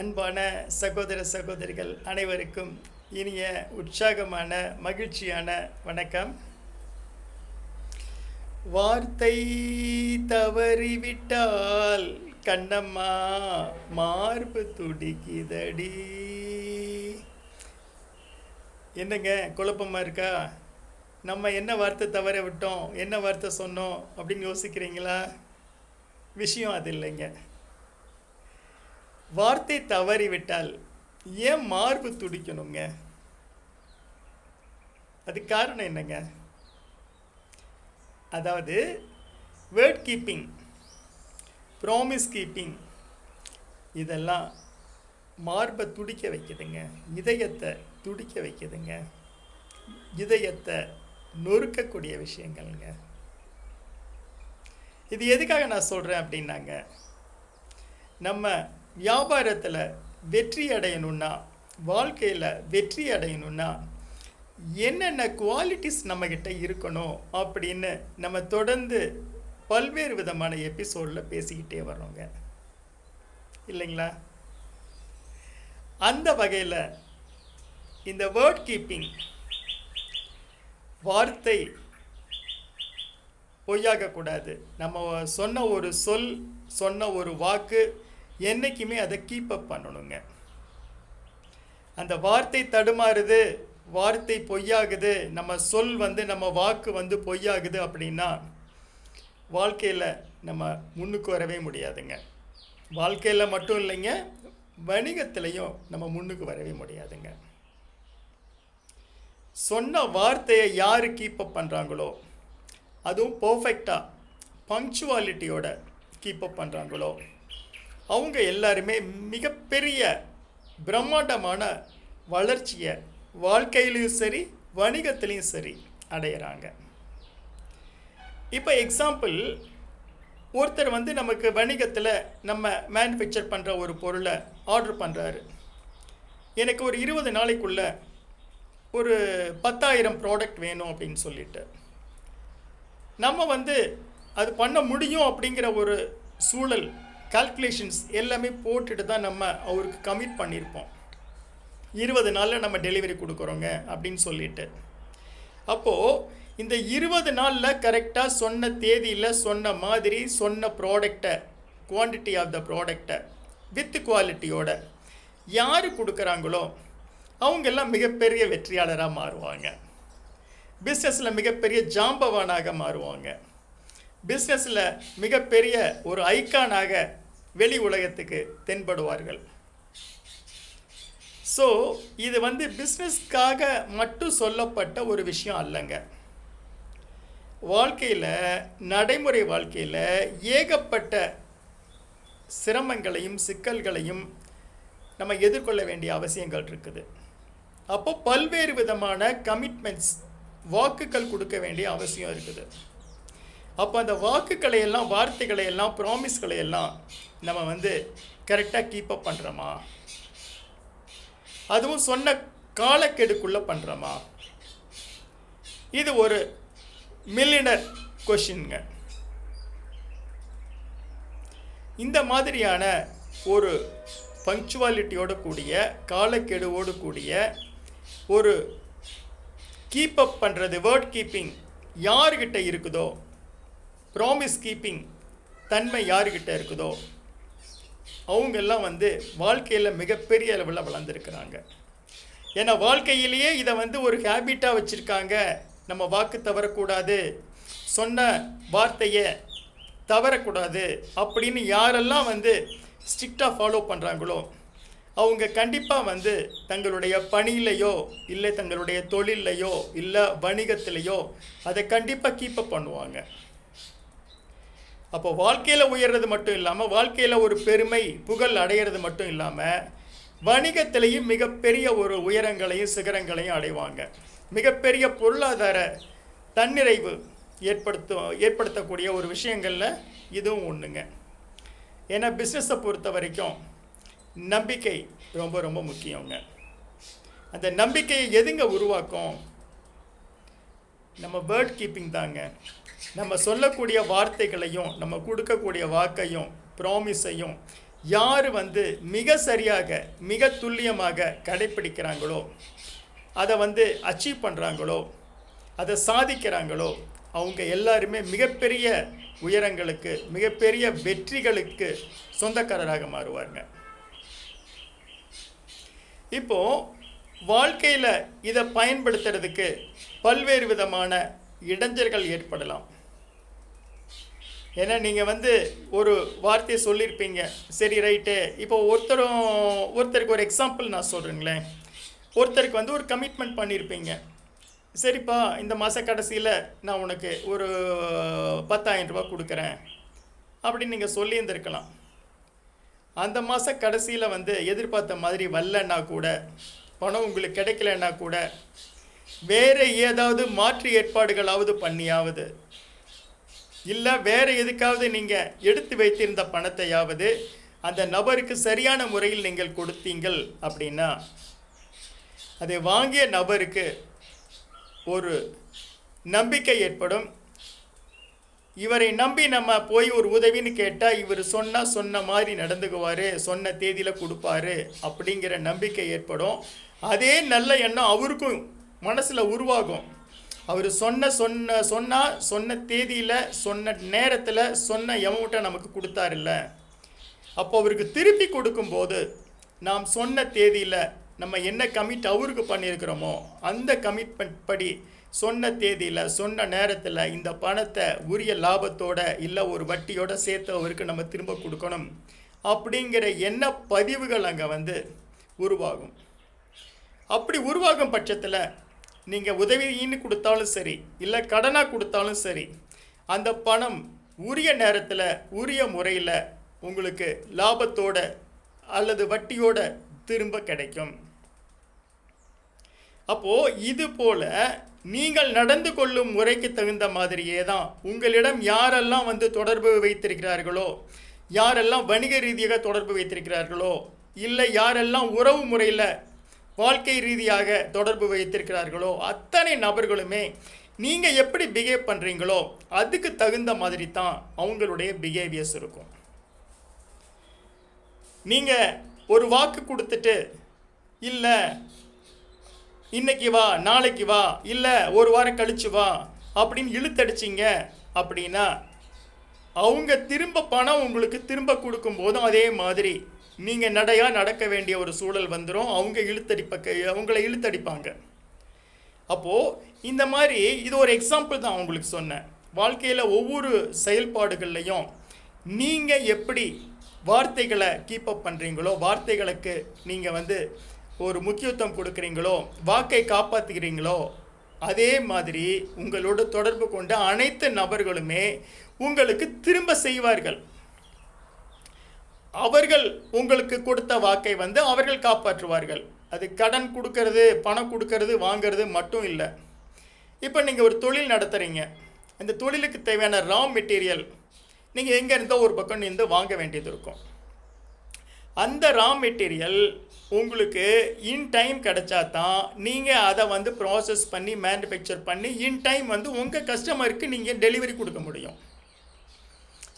அன்பான சகோதர சகோதரிகள் அனைவருக்கும் இனிய உற்சாகமான மகிழ்ச்சியான வணக்கம். வார்த்தை தவறிவிட்டால் கண்ணம்மா மார்பு துடிக்குதடி. என்னங்க குழப்பமாக இருக்கா? நம்ம என்ன வார்த்தை தவற விட்டோம் என்ன வார்த்தை சொன்னோம் அப்படின்னு யோசிக்கிறீங்களா? விஷயம் அது இல்லைங்க. வார்த்தை தவறிவிட்டால் ஏன் மார்பு துடிக்கணுங்க? அது காரணம் என்னங்க? அதாவது வேர்ட் கீப்பிங் ப்ராமிஸ் கீப்பிங் இதெல்லாம் மார்பை துடிக்க வைக்குதுங்க. இதயத்தை துடிக்க வைக்குதுங்க. இதயத்தை நொறுக்கக்கூடிய விஷயங்கள்ங்க. இது எதுக்காக நான் சொல்கிறேன் அப்படின்னாங்க. நம்ம வியாபாரத்தில் வெற்றி அடையணும்னா வாழ்க்கையில் வெற்றி அடையணும்னா என்னென்ன குவாலிட்டிஸ் நம்மக்கிட்ட இருக்கணும் அப்படின்னு நம்ம தொடர்ந்து பல்வேறு விதமான எபிசோடில் பேசிக்கிட்டே வர்றோங்க. இல்லைங்களா? அந்த வகையில் இந்த வேர்ட் கீப்பிங் வார்த்தை பொய்யாகக்கூடாது. நம்ம சொன்ன ஒரு சொல் சொன்ன ஒரு வாக்கு என்றைக்குமே அதை கீப் அப் பண்ணணுங்க. அந்த வார்த்தை தடுமாறுது வார்த்தை பொய்யாகுது நம்ம சொல் வந்து நம்ம வாக்கு வந்து பொய்யாகுது அப்படின்னா வாழ்க்கையில் நம்ம முன்னுக்கு வரவே முடியாதுங்க. வாழ்க்கையில் மட்டும் இல்லைங்க வணிகத்திலையும் நம்ம முன்னுக்கு வரவே முடியாதுங்க. சொன்ன வார்த்தையை யார் கீப் அப் பண்ணுறாங்களோ அதுவும் பர்ஃபெக்டாக பங்க்சுவாலிட்டியோட கீப் அப் பண்ணுறாங்களோ அவங்க எல்லாருமே மிகப்பெரிய பிரம்மாண்டமான வளர்ச்சியை வாழ்க்கையிலையும் சரி வணிகத்திலையும் சரி அடையிறாங்க. இப்போ எக்ஸாம்பிள் ஒருத்தர் வந்து நமக்கு வணிகத்தில் நம்ம மேனுஃபேக்சர் பண்ணுற ஒரு பொருளை ஆர்டர் பண்ணுறாரு எனக்கு ஒரு இருபது நாளைக்குள்ள ஒரு பத்தாயிரம் ப்ராடக்ட் வேணும் அப்படின்னு சொல்லிட்டு. நம்ம வந்து அது பண்ண முடியும் அப்படிங்கிற ஒரு சூழல் கால்குலேஷன்ஸ் எல்லாமே போட்டுட்டு தான் நம்ம அவருக்கு கமிட் பண்ணியிருப்போம் இருபது நாளில் நம்ம டெலிவரி கொடுக்குறோங்க அப்படின்னு சொல்லிட்டு. அப்போது இந்த இருபது நாளில் கரெக்டாக சொன்ன தேதியில் சொன்ன மாதிரி சொன்ன ப்ராடக்டை குவான்டிட்டி ஆஃப் த ப்ராடக்டை வித் குவாலிட்டியோட யார் கொடுக்குறாங்களோ அவங்கெல்லாம் மிகப்பெரிய வெற்றியாளராக மாறுவாங்க. பிஸ்னஸில் மிகப்பெரிய ஜாம்பவானாக மாறுவாங்க. பிஸ்னஸில் மிகப்பெரிய ஒரு ஐக்கானாக வெளி உலகத்துக்கு தென்படுவார்கள். ஸோ இது வந்து பிஸ்னஸ்க்காக மட்டும் சொல்லப்பட்ட ஒரு விஷயம் அல்லங்க. வாழ்க்கையில் நடைமுறை வாழ்க்கையில் ஏகப்பட்ட சிரமங்களையும் சிக்கல்களையும் நம்ம எதிர்கொள்ள வேண்டிய அவசியங்கள் இருக்குது. அப்போ பல்வேறு விதமான கமிட்மெண்ட்ஸ் வாக்குகள் கொடுக்க வேண்டிய அவசியம் இருக்குது. அப்போ அந்த வாக்குகளை எல்லாம் வார்த்தைகளை எல்லாம் ப்ராமிஸ்களை எல்லாம் நம்ம வந்து கரெக்டாக கீப் அப் பண்ணுறோமா அதுவும் சொன்ன காலக்கெடுக்குள்ளே பண்ணுறோமா இது ஒரு மில்லினர் கொஷின்ங்க இந்த மாதிரியான ஒரு பங்க்சுவாலிட்டியோடு கூடிய காலக்கெடுவோடு கூடிய ஒரு கீப் அப் பண்ணுறது வேர்ட் கீப்பிங் யாருக்கிட்ட இருக்குதோ ப்ராமிஸ் கீப்பிங் தன்மை யாருக்கிட்ட இருக்குதோ அவங்கெல்லாம் வந்து வாழ்க்கையில் மிகப்பெரிய அளவில் வளர்ந்துருக்கிறாங்க. ஏன்னா வாழ்க்கையிலேயே இதை வந்து ஒரு ஹேபிட்டாக வச்சுருக்காங்க. நம்ம வாக்கு தவறக்கூடாது. சொன்ன வார்த்தையை தவறக்கூடாது அப்படின்னு யாரெல்லாம் வந்து ஸ்ட்ரிக்டாக ஃபாலோ பண்ணுறாங்களோ அவங்க கண்டிப்பாக வந்து தங்களுடைய பணியிலையோ இல்லை தங்களுடைய தொழிலையோ இல்லை வணிகத்திலையோ அதை கண்டிப்பாக கீப்பப் பண்ணுவாங்க. அப்போ வாழ்க்கையில் உயர்றது மட்டும் இல்லாமல் வாழ்க்கையில் ஒரு பெருமை புகழ் அடையிறது மட்டும் இல்லாமல் வணிகத்திலையும் மிகப்பெரிய ஒரு உயரங்களையும் சிகரங்களையும் அடைவாங்க. மிகப்பெரிய பொருளாதார தன்னிறைவு ஏற்படுத்தும் ஏற்படுத்தக்கூடிய ஒரு விஷயங்களில் இதுவும் ஒன்றுங்க ஏன்னா பிஸ்னஸை பொறுத்த வரைக்கும் நம்பிக்கை ரொம்ப ரொம்ப முக்கியங்க. அந்த நம்பிக்கையை எதுங்க உருவாக்கும்? நம்ம பேர்ட் கீப்பிங் தாங்க. நம்ம சொல்லக்கூடிய வார்த்தைகளையும் நம்ம கொடுக்கக்கூடிய வாக்கையும் ப்ராமிஸையும் யார் வந்து மிக சரியாக மிக துல்லியமாக கடைப்பிடிக்கிறாங்களோ அதை வந்து அச்சீவ் பண்ணுறாங்களோ அதை சாதிக்கிறாங்களோ அவங்க எல்லாருமே மிகப்பெரிய உயரங்களுக்கு மிகப்பெரிய வெற்றிகளுக்கு சொந்தக்காரராக மாறுவாங்க இப்போ வாழ்க்கையில் இதை பயன்படுத்துறதுக்கு பல்வேறு விதமான இடைஞ்சல்கள் ஏற்படலாம். ஏன்னா நீங்கள் வந்து ஒரு வார்த்தையை சொல்லியிருப்பீங்க. சரி ரைட்டு இப்போ ஒருத்தரும் ஒருத்தருக்கு ஒரு எக்ஸாம்பிள் நான் சொல்கிறேங்களேன் ஒருத்தருக்கு வந்து ஒரு கமிட்மெண்ட் பண்ணியிருப்பீங்க. சரிப்பா இந்த மாத கடைசியில் நான் உனக்கு ஒரு பத்தாயிரம் ரூபாய் கொடுக்குறேன். அப்படின்னு நீங்கள் சொல்லியிருந்திருக்கலாம். அந்த மாத கடைசியில் வந்து எதிர்பார்த்த மாதிரி வரலன்னா கூட பணம் உங்களுக்கு கிடைக்கலன்னா கூட வேறு ஏதாவது மாற்று ஏற்பாடுகளாவது பண்ணியாவது இல்லை வேறு எதுக்காவது நீங்கள் எடுத்து வைத்திருந்த பணத்தையாவது அந்த நபருக்கு சரியான முறையில் நீங்கள் கொடுத்தீங்கள் அப்படின்னா அதை வாங்கிய நபருக்கு ஒரு நம்பிக்கை ஏற்படும். இவரை நம்பி நம்ம போய் ஒரு உதவின்னு கேட்டால் இவர் சொன்னால் சொன்ன மாதிரி நடந்துக்குவார் சொன்ன தேதியில் கொடுப்பாரு அப்படிங்கிற நம்பிக்கை ஏற்படும். அதே நல்ல எண்ணம் அவருக்கும் மனசில் உருவாகும். அவர் சொன்ன சொன்ன சொன்னால் சொன்ன தேதியில் சொன்ன நேரத்தில் சொன்ன எமௌண்ட்டை நமக்கு கொடுத்தாருல்ல. அப்போ அவருக்கு திருப்பி கொடுக்கும்போது நாம் சொன்ன தேதியில் நம்ம என்ன கமிட் அவருக்கு பண்ணியிருக்கிறோமோ அந்த கமிட்மெண்ட் படி சொன்ன தேதியில் சொன்ன நேரத்தில் இந்த பணத்தை உரிய லாபத்தோட இல்லை ஒரு வட்டியோட சேர்த்து அவருக்கு நம்ம திரும்ப கொடுக்கணும். அப்படிங்கிற எண்ண பதிவுகள் அங்கே வந்து உருவாகும். அப்படி உருவாகும் பட்சத்தில் நீங்கள் உதவின்னு கொடுத்தாலும் சரி இல்லை கடனாக கொடுத்தாலும் சரி அந்த பணம் உரிய நேரத்தில் உரிய முறையில் உங்களுக்கு லாபத்தோட அல்லது வட்டியோட திரும்ப கிடைக்கும். அப்போது இது போல் நீங்கள் நடந்து கொள்ளும் முறைக்கு தகுந்த மாதிரியே தான் உங்களிடம் யாரெல்லாம் வந்து தொடர்பு வைத்திருக்கிறார்களோ யாரெல்லாம் வணிக ரீதியாக தொடர்பு வைத்திருக்கிறார்களோ இல்லை யாரெல்லாம் உறவு முறையில் வாழ்க்கை ரீதியாக தொடர்பு வைத்திருக்கிறார்களோ அத்தனை நபர்களுமே நீங்கள் எப்படி பிஹேவ் பண்ணுறீங்களோ அதுக்கு தகுந்த மாதிரி தான் அவங்களுடைய பிஹேவியர்ஸ் இருக்கும். நீங்கள் ஒரு வாக்கு கொடுத்துட்டு இல்லை இன்னைக்கு வா நாளைக்கு வா இல்லை ஒரு வாரம் கழிச்சு வா அப்படின்னு இழுத்தடிச்சிங்க அப்படின்னா அவங்க திரும்ப பணம் உங்களுக்கு திரும்ப கொடுக்கும்போதும் அதே மாதிரி நீங்கள் நடையாக நடக்க வேண்டிய ஒரு சூழல் வந்துடும் அவங்க இழுத்தடிப்ப அவங்கள இழுத்தடிப்பாங்க. அப்போது இந்த மாதிரி இது ஒரு எக்ஸாம்பிள் தான் அவங்களுக்கு சொன்னேன். வாழ்க்கையில் ஒவ்வொரு செயல்பாடுகள்லையும் நீங்கள் எப்படி வார்த்தைகளை கீப் அப் பண்ணுறீங்களோ வார்த்தைகளுக்கு நீங்கள் வந்து ஒரு முக்கியத்துவம் கொடுக்குறீங்களோ வாக்கை காப்பாற்றுகிறீங்களோ அதே மாதிரி உங்களோட தொடர்பு கொண்ட அனைத்து நபர்களுமே உங்களுக்கு திரும்ப செய்வார்கள். அவர்கள் உங்களுக்கு கொடுத்த வாக்கை வந்து அவர்கள் காப்பாற்றுவார்கள். அது கடன் கொடுக்கறது பணம் கொடுக்கறது வாங்கிறது மட்டும் இல்லை. இப்போ நீங்கள் ஒரு தொழில் நடத்துகிறீங்க இந்த தொழிலுக்கு தேவையான ரா மெட்டீரியல் நீங்கள் எங்கே இருந்தோ ஒரு பக்கம் இருந்து வாங்க வேண்டியது இருக்கும். அந்த ரா மெட்டீரியல் உங்களுக்கு இன் டைம் கிடைச்சா தான் நீங்கள் அதை வந்து ப்ராசஸ் பண்ணி மேனுஃபேக்சர் பண்ணி இன் டைம் வந்து உங்கள் கஸ்டமருக்கு நீங்கள் டெலிவரி கொடுக்க முடியும்.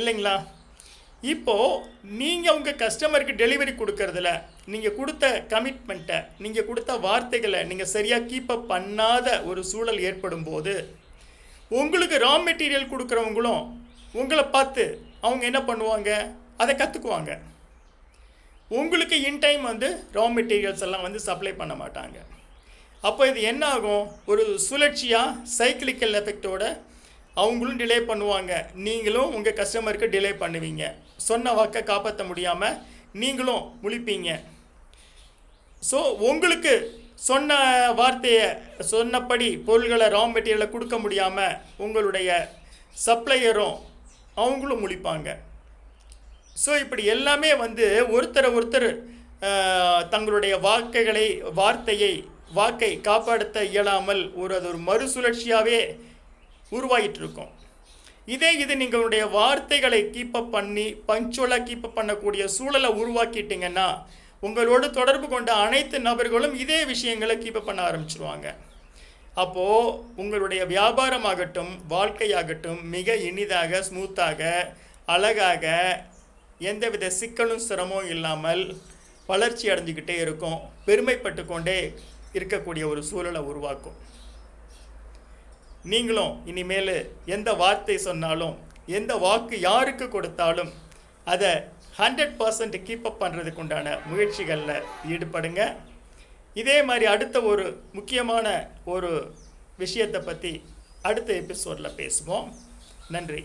இல்லைங்களா? இப்போது நீங்கள் உங்கள் கஸ்டமருக்கு டெலிவரி கொடுக்கறதுல நீங்கள் கொடுத்த கமிட்மெண்ட்டை நீங்கள் கொடுத்த வார்த்தைகளை நீங்கள் சரியாக கீப்பப் பண்ணாத ஒரு சூழல் ஏற்படும் போது உங்களுக்கு ரா மெட்டீரியல் கொடுக்குறவங்களும் உங்களை பார்த்து அவங்க என்ன பண்ணுவாங்க? அதை கற்றுக்குவாங்க உங்களுக்கு இன் டைம் வந்து ரா மெட்டீரியல்ஸ் எல்லாம் வந்து சப்ளை பண்ண மாட்டாங்க. அப்போ இது என்ன ஆகும் ஒரு சுழற்சியாக சைக்கிளிக்கல் எஃபெக்டோட அவங்களும் டிலே பண்ணுவாங்க. நீங்களும் உங்கள் கஸ்டமருக்கு டிலே பண்ணுவீங்க. சொன்ன வாக்கை காப்பாற்ற முடியாமல் நீங்களும் முழிப்பீங்க. ஸோ உங்களுக்கு சொன்ன வார்த்தையை சொன்னபடி பொருள்களை ரா மெட்டீரியலை கொடுக்க முடியாமல் உங்களுடைய சப்ளையரும் அவங்களும் முழிப்பாங்க. ஸோ இப்படி எல்லாமே வந்து ஒருத்தரை ஒருத்தர் தங்களுடைய வாக்கைகளை வார்த்தையை வாக்கை காப்பாற்ற இயலாமல் ஒரு அது ஒரு மறுசுழற்சியாகவே உருவாகிட்டு இருக்கும் இதே இது நீங்களுடைய வார்த்தைகளை கீப்பப் பண்ணி பஞ்சுவலாக கீப்பப் பண்ணக்கூடிய சூழலை உருவாக்கிட்டீங்கன்னா உங்களோடு தொடர்பு கொண்ட அனைத்து நபர்களும் இதே விஷயங்களை கீப்பப் பண்ண ஆரம்பிச்சிருவாங்க. அப்போது உங்களுடைய வியாபாரமாகட்டும் வாழ்க்கையாகட்டும் மிக இனிதாக ஸ்மூத்தாக அழகாக எந்தவித சிக்கலும் சிரமம் இல்லாமல் வளர்ச்சி அடைஞ்சிக்கிட்டே இருக்கும் பெருமைப்பட்டு கொண்டே இருக்கக்கூடிய ஒரு சூழலை உருவாக்கும். நீங்களும் இனிமேல் எந்த வார்த்தை சொன்னாலும் எந்த வாக்கு யாருக்கு கொடுத்தாலும் அதை ஹண்ட்ரட் பர்சன்ட் கீப்பப் பண்ணுறதுக்கு உண்டான முயற்சிகளில் ஈடுபடுங்க. இதே மாதிரி அடுத்த ஒரு முக்கியமான ஒரு விஷயத்தை பற்றி அடுத்த எபிசோடில் பேசுவோம். நன்றி.